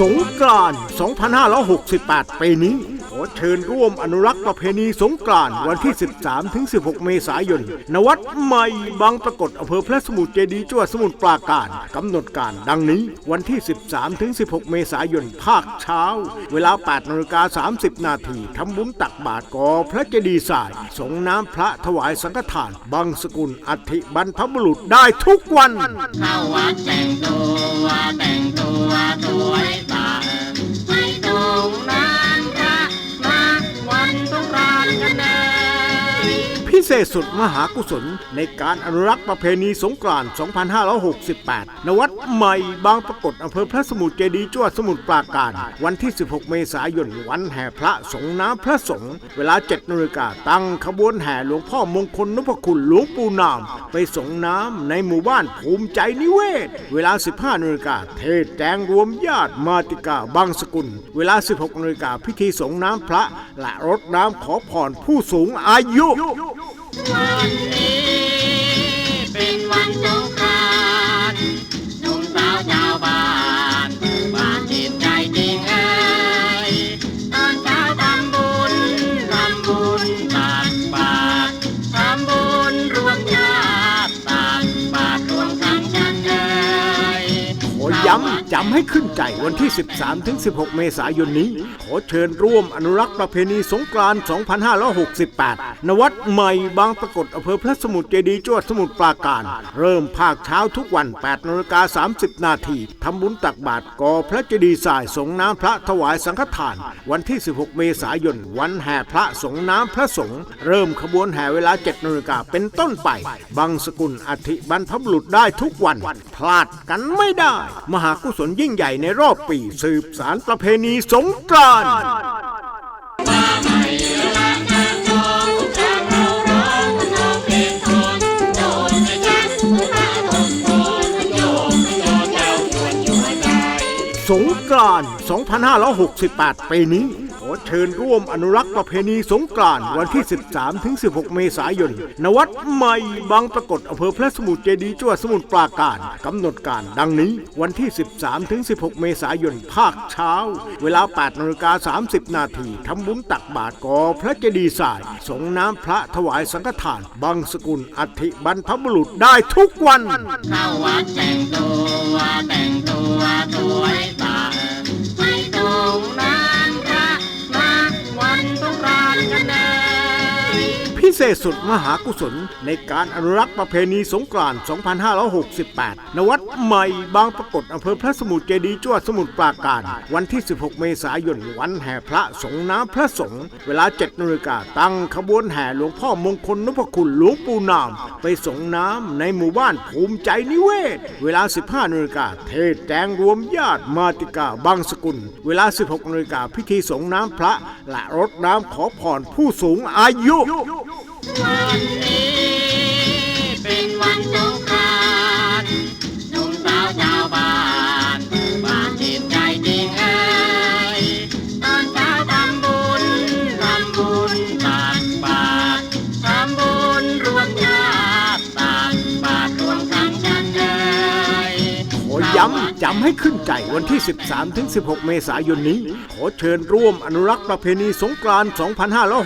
สงกราน2568 ปีนี้ อเชิญร่วมอนุรักษ์ประเพณีสงกรานต์วันที่ 13 ถึง 16 เมษายนณวัดใหม่บางปรากฏอำเภอพระสมุทรเจดีย์จังหวัดสมุทรปราการกำหนดการดังนี้ วันที่ 13 ถึง 16 เมษายน ภาคเช้า เวลา 8นาฬิกา30 นาทีทำบุญตักบาตรก่อพระเจดีย์ทรายสงน้ำพระถวายสังฆทาน บังสกุลอัฐิบรรพบุรุษได้ทุกวันเข้าวัดแต่งตัวแต่งตัวสวย พิเศษสุดมหากุศล ในการอนุรักษ์ประเพณีสงกรานต์ 2568 ณ วัดใหม่บางปรากฏอำเภอพระสมุทรเจดีย์จังหวัดสมุทรปราการ วันที่ 16 เมษายน วันแห่พระสงฆ์น้ำพระสงฆ์ เวลา 7นาฬิกาตั้งขบวนแห่หลวงพ่อมงคลนพคุณหลวงปู่นาม ไปสงน้ำในหมู่บ้านภูมิใจนิเวศ เวลา 15นาฬิกาเทศแจงรวมญาติมาติกาบางสกุล เวลา 16นาฬิกาพิธีสงน้ำพระ และรดน้ำขอพรผู้สูงอายุ วันำจำให้ขึ้นใจวันที่ 13ถึง16 เมษายนนี้ ขอเชิญร่วมอนุรักษ์ประเพณีสงกรานต์ 2568ณวัดใหม่บางปรากฏอำเภอพระสมุทรเจดีย์จังหวัดสมุทรปราการ เริ่มภาคเช้าทุกวัน8นาฬิกา30 นาทีทำบุญตักบาตรก่อพระเจดีย์ทรายสงน้ำพระถวายสังฆทาน วันที่ 16 เมษายน วันแห่พระสงน้ำพระสงฆ์เริ่มขบวนแห่เวลา7นาฬิกาเป็นต้นไปบังสกุลอัฐิบรรพบุรุษได้ทุกวัน พลาดกันไม่ได้ มหากุศลยิ่งใหญ่ในรอบปีสืบสารประเพณีสงกรานต์สงกรานต์ 2568 ปีนี้ อเชิญร่วมอนุรักษ์ประเพณีสงกรานต์วันที่ 13 ถึง 16 เมษายนณวัดใหม่บางปรากฏอำเภอพระสมุทรเจดีย์จังหวัดสมุทรปราการกำหนดการดังนี้ วันที่ 13 ถึง 16 เมษายน ภาคเช้า เวลา 8นาฬิกา30 นาทีทำบุญตักบาตรก่อพระเจดีย์ทรายสงน้ำพระถวายสังฆทานบังสกุลอัฐิบรรพบุรุษได้ทุกวันเข้าวัดแต่งตัวแต่งตัวสวย เศษสุดมหากุศล ในการอนุรักษ์ประเพณีสงกรานต์ 2568 ณ วัดใหม่บางปรากฏอำเภอพระสมุทรเจดีย์จังหวัดสมุทรปราการ วันที่ 16 เมษายน วันแห่พระสงน้ำพระสงฆ์ เวลา 7นาฬิกาตั้งขบวนแห่หลวงพ่อมงคลนพคุณหลวงปู่นาม ไปสงน้ำในหมู่บ้านภูมิใจนิเวศ เวลา 15นาฬิกาเทศแจงรวมญาติมาติกาบางสกุล เวลา 16นาฬิกาพิธีสงน้ำพระ และรดน้ำขอพรผู้สูงอายุ วัำจำให้ขึ้นใจวันที่ 13-16 เมษายนนี้ ขอเชิญร่วมอนุรักษ์ประเพณีสงกรานต์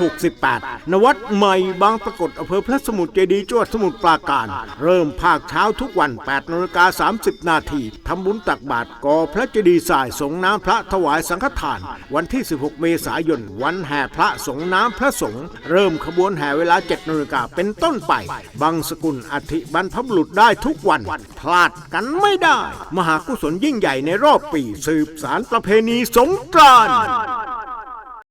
2568ณวัดใหม่บางปรากฏอำเภอพระสมุทรเจดีย์จังหวัดสมุทรปราการ เริ่มภาคเช้าทุกวัน8นาฬิกา30 นาทีทำบุญตักบาตรก่อพระเจดีย์ทรายสงน้ำพระถวายสังฆทาน วันที่ 16 เมษายน วันแห่พระสงน้ำพระสงฆ์เริ่มขบวนแห่เวลา7นาฬิกาเป็นต้นไปบังสกุลอัฐิบรรพบุรุษได้ทุกวัน พลาดกันไม่ได้ มหหากุศลยิ่งใหญ่ในรอบปี สืบสารประเพณีสงกรานต์